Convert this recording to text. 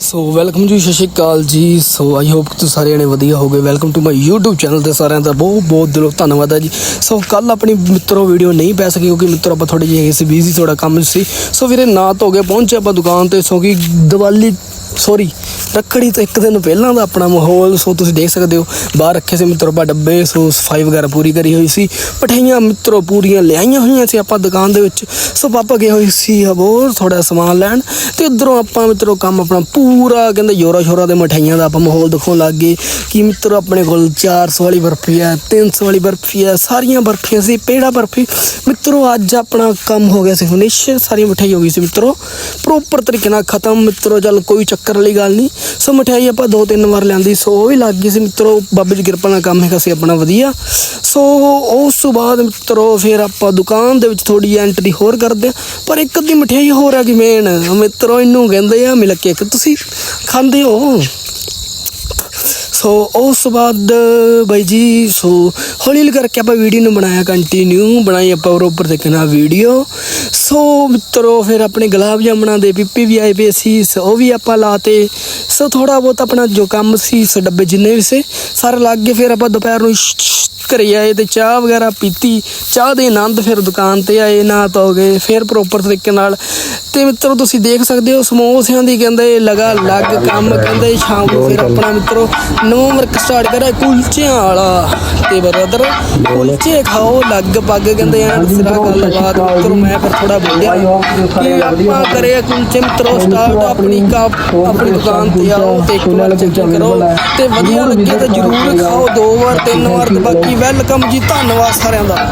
ਸੋ welcome ਜੀ, ਸਤਿ ਸ਼੍ਰੀ ਅਕਾਲ ਜੀ। ਸੋ ਆਈ ਹੋਪ ਤੁਸੀਂ ਸਾਰੇ ਜਣੇ ਵਧੀਆ ਹੋਗੇ। Welcome to my YouTube channel ਤੇ ਸਾਰਿਆਂ ਦਾ ਬਹੁਤ ਬਹੁਤ ਦਿਲੋਂ ਧੰਨਵਾਦ ਹੈ ਜੀ। ਸੋ ਕੱਲ ਆਪਣੀ ਮਿੱਤਰੋ ਵੀਡੀਓ ਨਹੀਂ ਪੈ ਸਕੀ ਕਿਉਂਕਿ ਮਿੱਤਰੋ ਆਪਾਂ ਥੋੜੇ ਜਿਹੇ ਸੀ ਬਿਜ਼ੀ ਥੋੜਾ ਕੰਮ ਸੀ। ਸੋ ਵੀਰੇ, ਨਾ ਧੋ ਕੇ ਪਹੁੰਚੇ ਆਪਾਂ ਦੁਕਾਨ ਤੇ। ਸੋ ਕਿ ਦੀਵਾਲੀ ਸੌਰੀ ਰੱਖੜੀ ਤੋਂ ਇੱਕ ਦਿਨ ਪਹਿਲਾਂ ਦਾ ਆਪਣਾ ਮਾਹੌਲ, ਸੋ ਤੁਸੀਂ ਦੇਖ ਸਕਦੇ ਹੋ, ਬਾਹਰ ਰੱਖੇ ਸੀ ਮਿੱਤਰੋ ਆਪਾਂ ਡੱਬੇ, ਸੋ ਸਫ਼ਾਈ ਵਗੈਰਾ ਪੂਰੀ ਕਰੀ ਹੋਈ ਸੀ। ਮਠਿਆਈਆਂ ਮਿੱਤਰੋ ਪੂਰੀਆਂ ਲਿਆਈਆਂ ਹੋਈਆਂ ਸੀ ਆਪਾਂ ਦੁਕਾਨ ਦੇ ਵਿੱਚ। ਸੋ ਪਾਪਾ ਗਏ ਹੋਏ ਸੀ ਹੋਰ ਥੋੜਾ ਸਮਾਨ ਲੈਣ ਤੇ ਉਧਰੋਂ ਆਪਾਂ ਮਿੱਤਰੋ ਕੰਮ ਆਪਣਾ ਪੂਰਾ ਕਹਿੰਦੇ ਜੋਰਾ ਸ਼ੋਰਾ ਦੇ ਮਠਿਆਈਆਂ ਦਾ ਆਪਾਂ ਮਾਹੌਲ ਦਿਖਾਉਣ ਲੱਗ ਗਏ ਕਿ ਮਿੱਤਰੋ ਆਪਣੇ ਕੋਲ 400 ਵਾਲੀ ਬਰਫੀ ਹੈ 300 ਵਾਲੀ ਬਰਫੀ ਹੈ, ਸਾਰੀਆਂ ਬਰਫੀਆਂ ਸੀ, ਪੇੜਾ ਬਰਫੀ। ਮਿੱਤਰੋ ਅੱਜ ਆਪਣਾ ਕੰਮ ਹੋ ਗਿਆ ਸੀ ਫਿਨਿਸ਼ ਸਾਰੀ ਮਠਿਆਈ ਹੋ ਗਈ ਸੀ ਮਿੱਤਰੋ। ਪ੍ਰੋਪਰ ਤਰੀਕੇ ਨਾਲ ਖਤਮ, ਮਿੱਤਰੋ ਚੱਲ ਕੋਈ ਚੱਕਰ ਵਾਲੀ ਗੱਲ ਨਹੀਂ। ਸੋ ਮਠਿਆਈ ਆਪਾਂ ਦੋ ਤਿੰਨ ਵਾਰ ਲਿਆਂਦੀ, ਸੋ ਉਹ ਵੀ ਲੱਗ ਗਈ ਸੀ। ਮਿੱਤਰੋ, ਬਾਬੇ ਦੀ ਕਿਰਪਾ ਨਾਲ ਕੰਮ ਹੈਗਾ ਸੀ ਆਪਣਾ ਵਧੀਆ। ਸੋ ਉਸ ਤੋਂ ਬਾਅਦ ਮਿੱਤਰੋ, ਫਿਰ ਆਪਾਂ ਦੁਕਾਨ ਦੇ ਵਿੱਚ ਥੋੜੀ ਐਂਟਰੀ ਹੋਰ ਕਰਦੇ ਹਾਂ। ਪਰ ਇੱਕ ਅੱਧੀ ਮਠਿਆਈ ਹੋਰ ਆ ਗਈ ਮੇਨ ਮਿੱਤਰੋ, ਇਹਨੂੰ ਕਹਿੰਦੇ ਆ ਮਿਲ ਕੇ ਤੁਸੀਂ ਖਾਂਦੇ ਹੋ? ਸੋ ਉਸ ਤੋਂ ਬਾਅਦ ਬਾਈ ਜੀ, ਸੋ ਹੌਲੀ ਹੌਲੀ ਕਰਕੇ ਆਪਾਂ ਵੀਡੀਓ ਨੂੰ ਬਣਾਇਆ ਕੰਟੀਨਿਊ ਬਣਾਈ ਆਪਾਂ ਪ੍ਰੋਪਰ ਦੇਖਣਾ ਵੀਡੀਓ। ਸੋ ਮਿੱਤਰੋ, ਫਿਰ ਆਪਣੇ ਗੁਲਾਬ ਜਾਮਣਾਂ ਦੇ ਪੀਪੀ ਵੀ ਆਏ ਪਏ ਸੀ, ਸੋ ਉਹ ਵੀ ਆਪਾਂ ਲਾਤੇ। ਸੋ ਥੋੜਾ ਬਹੁਤ ਆਪਣਾ ਜੋ ਕੰਮ ਸੀ, ਸੋ ਡੱਬੇ ਜਿੰਨੇ ਵੀ ਸੀ, ਸਾਰੇ ਲੱਗ ਗਏ। ਫਿਰ ਆਪਾਂ ਦੁਪਹਿਰ ਨੂੰ ਸ਼- ਘਰੇ ਆਏ ਤੇ ਚਾਹ ਵਗੈਰਾ ਪੀਤੀ। ਚਾਹ ਦੇ ਆਨੰਦ ਫਿਰ ਦੁਕਾਨ ਤੇ ਆਏ ਨਾ ਤਾਂ ਹੋ ਗਏ, ਫਿਰ ਪ੍ਰੋਪਰ ਤਰੀਕੇ ਨਾਲ ਤੇ ਮਿੱਤਰੋ, ਤੁਸੀਂ ਦੇਖ ਸਕਦੇ ਹੋ, ਸਮੋਸਿਆਂ ਦੀ ਕਹਿੰਦੇ ਲਗਾ ਲੱਗ ਕੰਮ ਕਹਿੰਦੇ ਸ਼ਾਮ ਨੂੰ ਫਿਰ ਆਪਣਾ ਮਿੱਤਰੋ, ਨਵਾਂ ਵਰਕ ਸਟਾਰਟ ਕਰਿਆ ਕੁਲਚਿਆਂ ਵਾਲਾ। ਤੇ ਬਰਦਰ ਕੁਲਚੇ ਖਾਓ, ਲੱਗ ਪੱਗ ਕਹਿੰਦੇ ਯਾਰ ਸਿਰਾ ਗੱਲਬਾਤ। ਮਿੱਤਰੋ, ਮੈਂ ਫਿਰ ਥੋੜਾ ਬੋਲਿਆ ਕਿ ਆਪਾਂ ਕਰੇ ਕੁਲਚੇ ਮਿੱਤਰੋ ਸਟਾਰਟ ਆਪਣੀ ਕਾ ਆਪਣੀ ਦੁਕਾਨ ਤੇ ਆਓ ਤੇ ਇੱਕ ਵਾਰ ਕਰੋ। ਤੇ ਵਧੀਆ ਲੱਗੇ ਤਾਂ ਜਰੂਰ ਖਾਓ, ਦੋ ਵਾਰ, ਤਿੰਨ ਵਾਰ ਤੇ ਬਾਕੀ ਵੈਲਕਮ ਜੀ, ਧੰਨਵਾਦ ਸਾਰਿਆਂ ਦਾ।